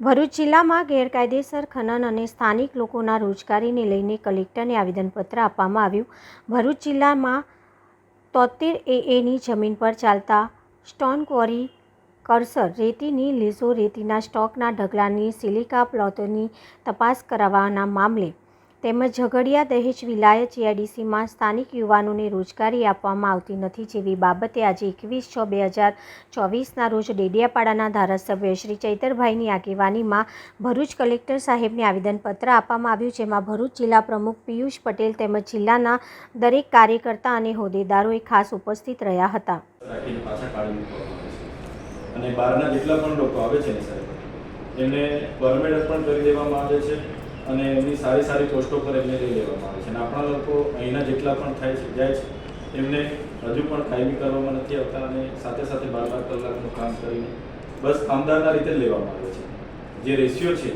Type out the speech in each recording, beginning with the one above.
ભરૂચ જિલ્લામાં ગેરકાયદેસર ખનન અને સ્થાનિક લોકોના રોજગારીને લઈને કલેક્ટરને આવેદનપત્ર આપવામાં આવ્યું. ભરૂચ જિલ્લામાં તોતેર એની જમીન પર ચાલતા સ્ટોન ક્વોરી કરસર રેતીની લીઝો રેતીના સ્ટોકના ઢગલાની સિલિકા પ્લોટોની તપાસ કરાવવાના મામલે તેમજ ઝઘડિયા દહેજ વિલાયત જીઆઈડીસીમાં સ્થાનિક યુવાનોને રોજગારી આપવામાં આવતી નથી જેવી બાબતે આજે એકવીસ છ બે હજાર ચોવીસના રોજ ડેડિયાપાડાના ધારાસભ્ય શ્રી ચૈતરભાઈની આગેવાનીમાં ભરૂચ કલેક્ટર સાહેબને આવેદનપત્ર આપવામાં આવ્યું જેમાં ભરૂચ જિલ્લા પ્રમુખ પિયુષ પટેલ તેમજ જિલ્લાના દરેક કાર્યકર્તા અને હોદ્દેદારોએ ખાસ ઉપસ્થિત રહ્યા હતા. અને બહારના જેટલા પણ લોકો આવે છે એમને પરમેડ અર્પણ કરી દેવામાં આવે છે. અને એમની સારી સારી પોસ્ટો પર એમને લઈ લેવામાં આવે છે. અને આપણા લોકો અહીંના જેટલા પણ થાય છે, જાય છે, એમને હજુ પણ કાયમી કરવામાં નથી આવતા અને સાથે સાથે બાર બાર કલાકનું કામ કરીને બસ કામદારના રીતે લેવામાં આવે છે. જે રેશિયો છે,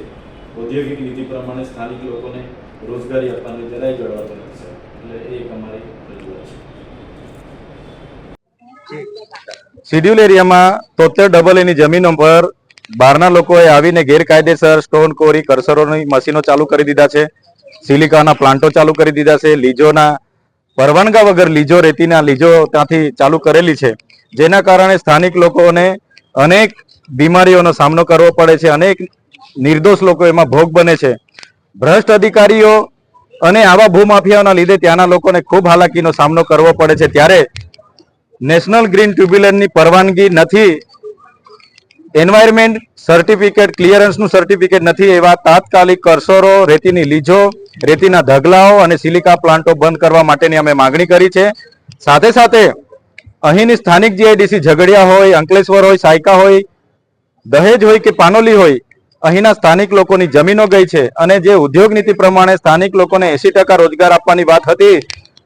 ઔદ્યોગિક નીતિ પ્રમાણે સ્થાનિક લોકોને રોજગારી આપવાની જરાય જળવાતો નથી સર એટલે એક અમારી રજૂઆત છે. શિડ્યુલ એરિયામાં તોતેર ડબલ એની જમીનો પર બહારના લોકોએ આવીને ગેરકાયદેસર સ્ટોન કોરી કરસરોની મશીનો ચાલુ કરી દીધા છે, સિલિકાના પ્લાન્ટો ચાલુ કરી દીધા છે લીજોના પરવાનગા વગર લીજો રેતીના લીજો ત્યાંથી ચાલુ કરેલી છે. જેના કારણે સ્થાનિક લોકોને અનેક બીમારીઓનો સામનો કરવો પડે છે, અનેક નિર્દોષ લોકો એમાં ભોગ બને છે. ભ્રષ્ટ અધિકારીઓ અને આવા ભૂમાફિયાઓના લીધે ત્યાંના લોકોને ખૂબ હાલાકીનો સામનો કરવો પડે છે. ત્યારે નેશનલ ગ્રીન ટ્યુબ્યુલનની પરવાનગી નથી એન્વાયરમેન્ટ સર્ટિફિકેટ ક્લિયરન્સનું સર્ટિફિકેટ નથી, એવા તાત્કાલિક કરસરો, રેતીની લીજો, રેતીના ઢગલાઓ અને સિલિકા પ્લાન્ટો બંધ કરવા માટેની અમે માગણી કરી છે. સાથે સાથે અહીંની સ્થાનિક જીઆઈડીસી ઝઘડિયા હોય, અંકલેશ્વર હોય, સાયકા હોય, દહેજ હોય કે પાનોલી હોય, અહીંના સ્થાનિક લોકોની જમીનો ગઈ છે અને જે ઉદ્યોગ નીતિ પ્રમાણે સ્થાનિક લોકોને એસી ટકા રોજગાર આપવાની વાત હતી,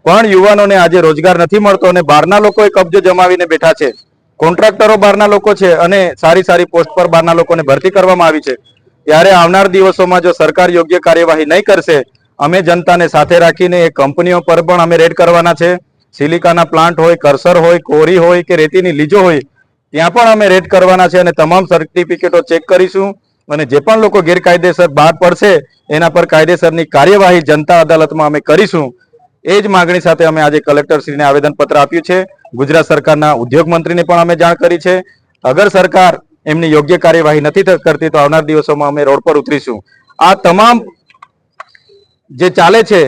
પણ યુવાનોને આજે રોજગાર નથી મળતો અને બહારના લોકોએ કબજો જમાવીને બેઠા છે. કોન્ટ્રાક્ટરો બહારના લોકો છે અને સારી સારી પોસ્ટ પર બહારના લોકોને ભરતી કરવામાં આવી છે. ત્યારે આવનાર દિવસોમાં જો સરકાર યોગ્ય કાર્યવાહી નહીં કરશે, અમે જનતાને સાથે રાખીને એ કંપનીઓ પર પણ અમે રેડ કરવાના છે. સિલિકાના પ્લાન્ટ હોય, કરસર હોય, કોરી હોય કે રેતીની લીજો હોય, ત્યાં પણ અમે રેડ કરવાના છે અને તમામ સર્ટિફિકેટો ચેક કરીશું અને જે પણ લોકો ગેરકાયદેસર બહાર પડશે, એના પર કાયદેસરની કાર્યવાહી જનતા અદાલતમાં અમે કરીશું. એ જ માગણી સાથે અમે આજે કલેક્ટરશ્રીને આવેદનપત્ર આપ્યું છે. ગુજરાત સરકારના ઉદ્યોગ મંત્રીને પણ અમે જાણ કરી છે. અગર સરકાર એમની યોગ્ય કાર્યવાહી નથી કરતી તો આવનાર દિવસોમાં અમે રોડ પર ઉતરીશું. આ તમામ જે ચાલે છે,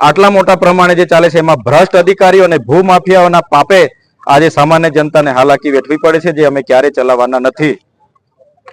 આટલા મોટા પ્રમાણે જે ચાલે છે, એમાં ભ્રષ્ટ અધિકારીઓ અને ભૂમાફિયાઓના પાપે આજે સામાન્ય જનતાને હાલાકી વેઠવી પડે છે, જે અમે ક્યારે ચલાવવાના નથી.